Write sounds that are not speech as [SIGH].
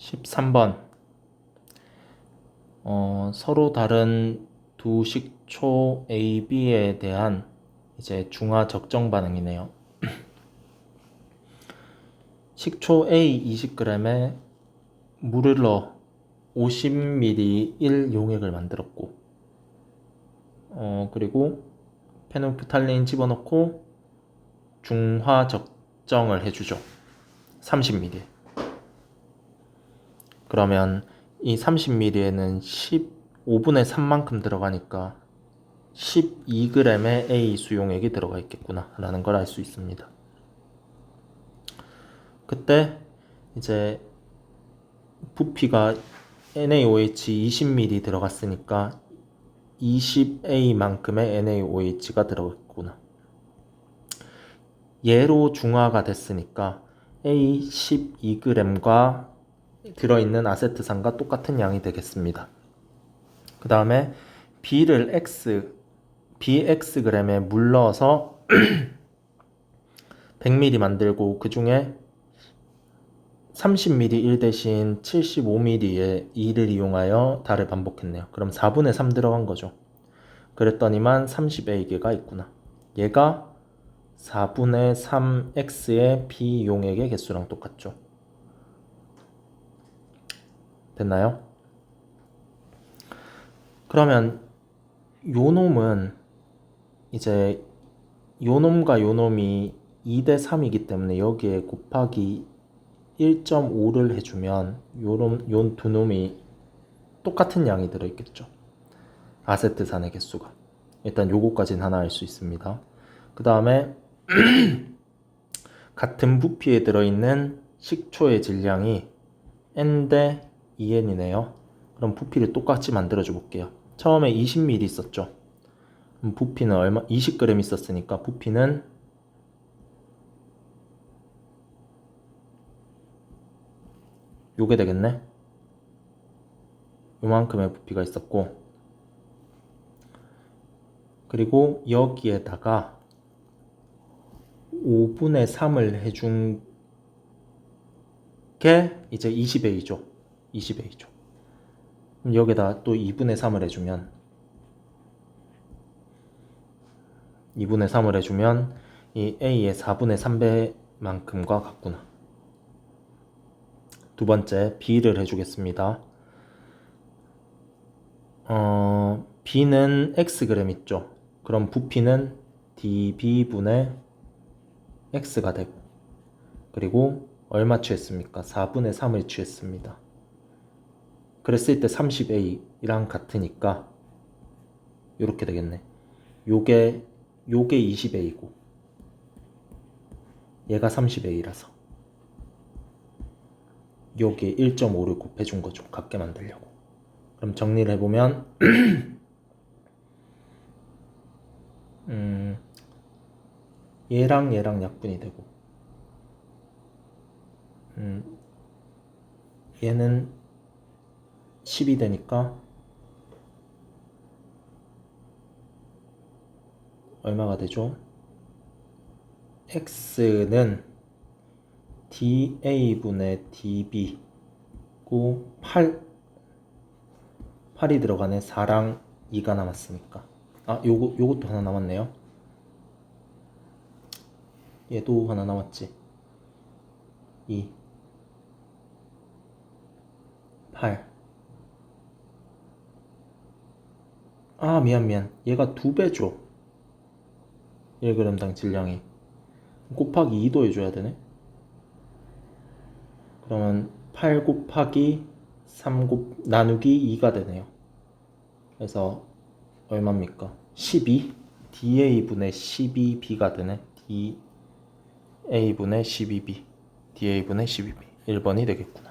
13번. 어, 서로 다른 두 식초 A, B에 대한 이제 중화 적정 반응이네요. [CLEARS THROAT] 식초 A 20g에 물을 넣어 50ml 1 용액을 만들었고, 어, 그리고 페놀프탈린 집어넣고 중화 적정을 해주죠. 30ml. 그러면 이 30ml에는 15분의 3만큼 들어가니까 12g의 A 수용액이 들어가 있겠구나 라는 걸 알 수 있습니다. 그때 이제 부피가 NaOH 20ml 들어갔으니까 20A만큼의 NaOH가 들어갔구나. 얘로 중화가 됐으니까 A 12g과 들어있는 아세트산과 똑같은 양이 되겠습니다. 그 다음에 B를 X, BXg에 물 넣어서 100ml 만들고 그 중에 30ml 1 대신 75ml의 2를 이용하여 달을 반복했네요. 그럼 4분의 3 들어간 거죠. 그랬더니만 30A개가 있구나. 얘가 4분의 3x의 비용액의 개수랑 똑같죠. 됐나요? 그러면 요 놈은 이제 요 놈과 요 놈이 2대 3이기 때문에 여기에 곱하기 1.5를 해주면 요놈 요 두 놈이 똑같은 양이 들어있겠죠. 아세트산의 개수가 일단 요거까지는 하나 알 수 있습니다. 그 다음에 [CLEARS THROAT] 같은 부피에 들어있는 식초의 질량이 n 대 2n이네요. 그럼 부피를 똑같이 만들어줘 볼게요. 처음에 20ml 있었죠. 부피는 얼마? 20g 있었으니까 부피는 요게 되겠네. 요만큼의 부피가 있었고 그리고 여기에다가 5분의 3을 해준 게 이제 20A죠. 20A죠. 그럼 여기다 또 2분의 3을 해주면 2분의 3을 해주면 이 A의 4분의 3배만큼과 같구나. 두 번째 B를 해주겠습니다. 어, B는 Xg 있죠. 그럼 부피는 dB분의 X가 되고 그리고 얼마 취했습니까? 4분의 3을 취했습니다. 그랬을 때 30A랑 같으니까 이렇게 되겠네. 요게 요게 20A고 얘가 30A라서 요게 1.5를 곱해준 거죠. 같게 만들려고. 그럼 정리를 해보면 [CLEARS THROAT] 음, 얘랑 얘랑 약분이 되고 음, 얘는 10이 되니까 얼마가 되죠? x는 da분의 db고 8 8이 들어가네. 4랑 2가 남았으니까. 아 요거 요것도 하나 남았네요. 얘도 하나 남았지. 2 8 아 미안 미안. 얘가 두 배죠. 1g당 질량이. 곱하기 2도 해줘야 되네. 그러면 8 곱하기 3 곱, 나누기 2가 되네요. 그래서 얼마입니까? 12 da분의 12b가 되네. da분의 12b da분의 12b 1번이 되겠구나